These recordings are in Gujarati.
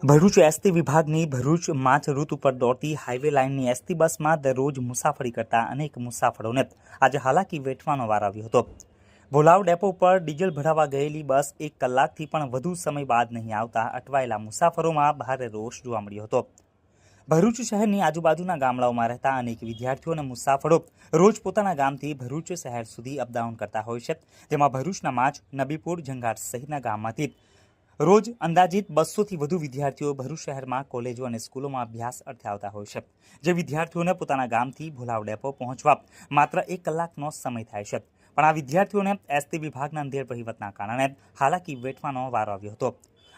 ભરૂચ એસટી વિભાગની ભરૂચ માચ રૂટ ઉપર દોડતી હાઈવે લાઇનની એસટી બસમાં દરરોજ મુસાફરી કરતા અનેક મુસાફરોને આજે હાલાકી વેઠવાનો વાર આવ્યો હતો. ભોલાવ ડેપો ઉપર ડીઝલ ભરાવા ગયેલી બસ એક કલાકથી પણ વધુ સમય બાદ નહીં આવતા અટવાયેલા મુસાફરોમાં ભારે રોષ જોવા મળ્યો હતો. ભરૂચ શહેરની આજુબાજુના ગામડાઓમાં રહેતા અનેક વિદ્યાર્થીઓ અને મુસાફરો રોજ પોતાના ગામથી ભરૂચ શહેર સુધી અપડાઉન કરતા હોય છે, જેમાં ભરૂચના માચ નબીપુર જંગાટ સહિતના ગામમાંથી રોજ અંદાજિત બસોથી વધુ વિદ્યાર્થીઓ ભરૂચ શહેરમાં કોલેજો અને સ્કૂલોમાં અભ્યાસ અર્થે આવતા હોય છે, જે વિદ્યાર્થીઓને પોતાના ગામથી ભોલાવ ડેપો પહોંચવા માત્ર એક કલાકનો સમય થાય છે. પણ આ વિદ્યાર્થીઓને એસટી વિભાગના અંધેર વહીવટના કારણે હાલાકી વેઠવાનો વારો આવ્યો હતો.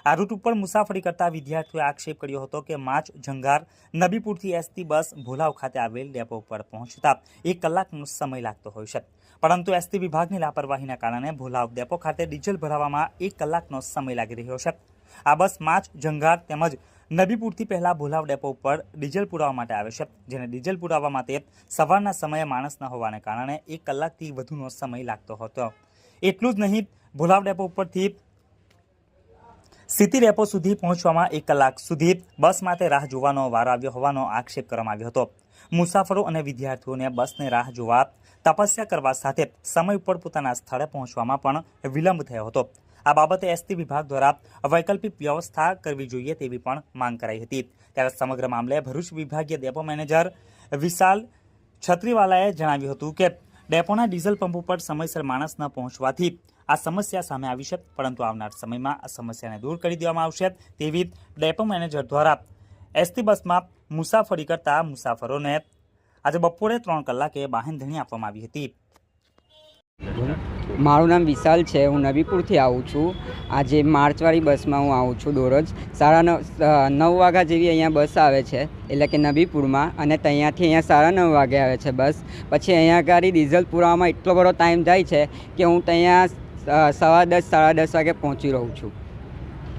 આ રૂટ ઉપર મુસાફરી કરતા વિદ્યાર્થીઓએ આક્ષેપ કર્યો હતો કે માચ જંગાર નબીપુરથી એસટી બસ ભોલાવ ખાતે આવેલ ડેપો પર પહોંચતા એક કલાકનો સમય લાગતો હોય છે. પરંતુ એસટી વિભાગની લાપરવાહીના કારણે ભોલાવ ડેપો ખાતે ડીઝલ ભરાવામાં એક કલાકનો સમય લાગી રહ્યો છે. આ બસ માચ જંગાર તેમજ નબીપુરથી પહેલાં ભોલાવ ડેપો ઉપર ડીઝલ પુરાવા માટે આવે છે. જેને ડીઝલ પુરાવા માટે સવારના સમયે માણસ ન હોવાને કારણે એક કલાકથી વધુનો સમય લાગતો હતો. એટલું જ નહીં, ભોલાવ ડેપો ઉપરથી સિટી રેપો સુધી પહોંચવામાં એક કલાક સુધી બસ માટે રાહ જોવાનો વારો આવ્યો હોવાનો આક્ષેપ કરવામાં આવ્યો હતો. મુસાફરો અને વિદ્યાર્થીઓને બસને રાહ જોવા, તપસ્યા કરવા સાથે સમય ઉપર પોતાના સ્થળે પહોંચવામાં પણ વિલંબ થયો હતો. આ બાબતે એસટી વિભાગ દ્વારા વૈકલ્પિક વ્યવસ્થા કરવી જોઈએ તેવી પણ માંગ કરાઈ હતી. ત્યારે સમગ્ર મામલે ભરૂચ વિભાગીય ડેપો મેનેજર વિશાલ છત્રીવાલાએ જણાવ્યું હતું કે, ડેપોના ડીઝલ પંપ ઉપર સમયસર માણસ ન પહોંચવાથી આ સમસ્યા સામે આવી છે, પરંતુ આવનાર સમયમાં આ સમસ્યાને દૂર કરી દેવામાં આવશે તેવી ડેપો મેનેજર દ્વારા એસટી બસમાં મુસાફરી કરતા મુસાફરોને આજે બપોરે ત્રણ કલાકે બાહેંધણી આપવામાં આવી હતી. મારું નામ વિશાલ છે, હું નવીપુરથી આવું છું. આજે માર્ચવાળી બસમાં હું આવું છું દરરોજ. સાડા નવ નવ વાગ્યા જેવી અહીંયા બસ આવે છે, એટલે કે નબીપુરમાં અને ત્યાંથી અહીંયા સાડા નવ વાગે આવે છે બસ. પછી અહીંયા ગાડી ડીઝલ પુરાવામાં એટલો બધો ટાઈમ જાય છે કે હું ત્યાં સવા દસ સાડા દસ વાગે પહોંચી રહું છું.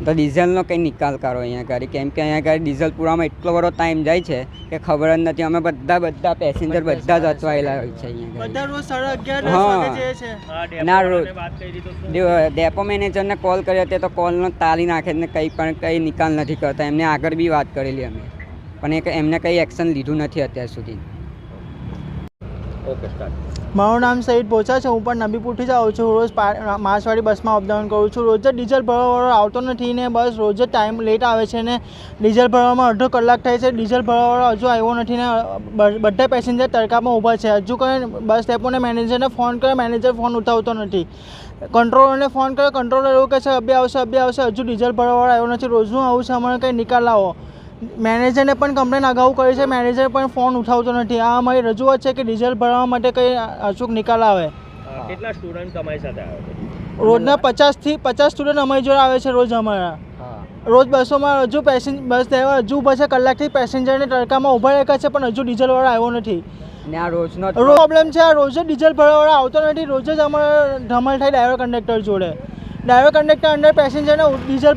તો ડીઝલનો કંઈ નિકાલ કરો અહીંયા ઘરે કેમ કે અહીંયા ઘરે ડીઝલ પુરાવામાં એટલો બધો ટાઈમ જાય છે કે ખબર જ નથી. અમે બધા બધા પેસેન્જર બધા જ અચવાયેલા હોય છે અહીંયા હા. ના રોજ. ડેપો મેનેજરને કોલ કર્યો તે તો કોલનો તાલી નાખે ને કંઈ પણ કંઈ નિકાલ નથી કરતા. એમને આગળ બી વાત કરેલી અમે. પણ એ એમને કંઈ એક્શન લીધું નથી અત્યાર સુધી. મારું નામ સઈદ પોચા છે. હું પણ નબીપુરથી જ આવું છું. રોજ માર્ચવાળી બસમાં અપડાઉન કરું છું. રોજ જ ડીઝલ ભરવાવાળો આવતો નથી ને બસ રોજ ટાઈમ લેટ આવે છે ને ડીઝલ ભરવામાં અડધો કલાક થાય છે. ડીઝલ ભરવાવાળો હજુ આવ્યો નથી ને બધા પેસેન્જર તડકામાં ઊભા છે. હજુ કોઈ બસ ડેપોને મેનેજરને ફોન કરે, મેનેજર ફોન ઉઠાવતો નથી. કંટ્રોલરને ફોન કર્યો કંટ્રોલર એવું કહે છે અબે આવશે અબે આવશે. હજુ ડીઝલ ભરવાવાળો આવ્યો નથી. રોજનું આવું છે અમારે કંઈ નિકાલ લાવો. મેનેજરને પણ કમ્પ્લેન અગાઉ કરી છે. મેનેજર પણ ફોન ઉઠાવતો નથી. આ અમારી રજૂઆત છે કે ડીઝલ ભરવા માટે કંઈ અચૂક નિકાલ આવે. કેટલા સ્ટુડન્ટ તમારી સાથે આવે રોજના પચાસથી પચાસ સ્ટુડન્ટ અમારી જોડે આવે છે રોજ અમારા. રોજ બસોમાં હજુ પેસેન્જ બસ ડ્રાઈવર હજુ પછી કલાકથી પેસેન્જરને તડકામાં ઊભા રાખ્યા છે પણ હજુ ડીઝલવાળો આવ્યો નથી. આ રોજનો પ્રોબ્લેમ છે આ રોજ જ ડીઝલ ભરવાવાળો આવતો નથી. રોજ જ અમારો ધમાલ થાય ડ્રાઈવર કંડક્ટર જોડે. ડ્રાઈવર કંડક્ટર અંદર પેસેન્જરને ડીઝલ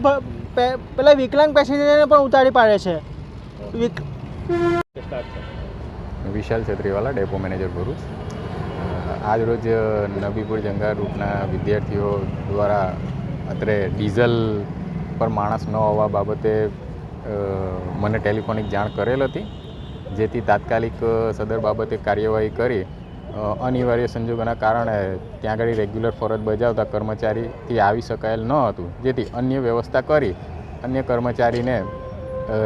પેલા વિકલાંગ પેસેન્જરને પણ ઉતારી પાડે છે. વિક વિશાલ છત્રીવાલા ડેપો મેનેજર ભરૂચ. આજરોજ નબીપુર જંગા રૂટના વિદ્યાર્થીઓ દ્વારા અત્રે ડીઝલ પર માણસ ન હોવા બાબતે મને ટેલિફોનિક જાણ કરેલ હતી. જેથી તાત્કાલિક સદર બાબતે કાર્યવાહી કરી અનિવાર્ય સંજોગોના કારણે ત્યાં આગળ રેગ્યુલર ફરજ બજાવતા કર્મચારીથી આવી શકાયેલ ન હતું. જેથી અન્ય વ્યવસ્થા કરી અન્ય કર્મચારીને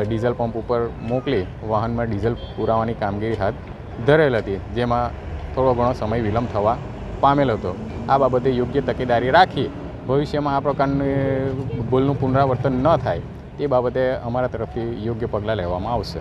ડીઝલ પંપ ઉપર મોકલી વાહનમાં ડીઝલ પુરાવાની કામગીરી હાથ ધરેલ હતી, જેમાં થોડો ઘણો સમય વિલંબ થવા પામેલ હતો. આ બાબતે યોગ્ય તકેદારી રાખી ભવિષ્યમાં આ પ્રકારની ભૂલનું પુનરાવર્તન ન થાય, તે બાબતે અમારા તરફથી યોગ્ય પગલાં લેવામાં આવશે.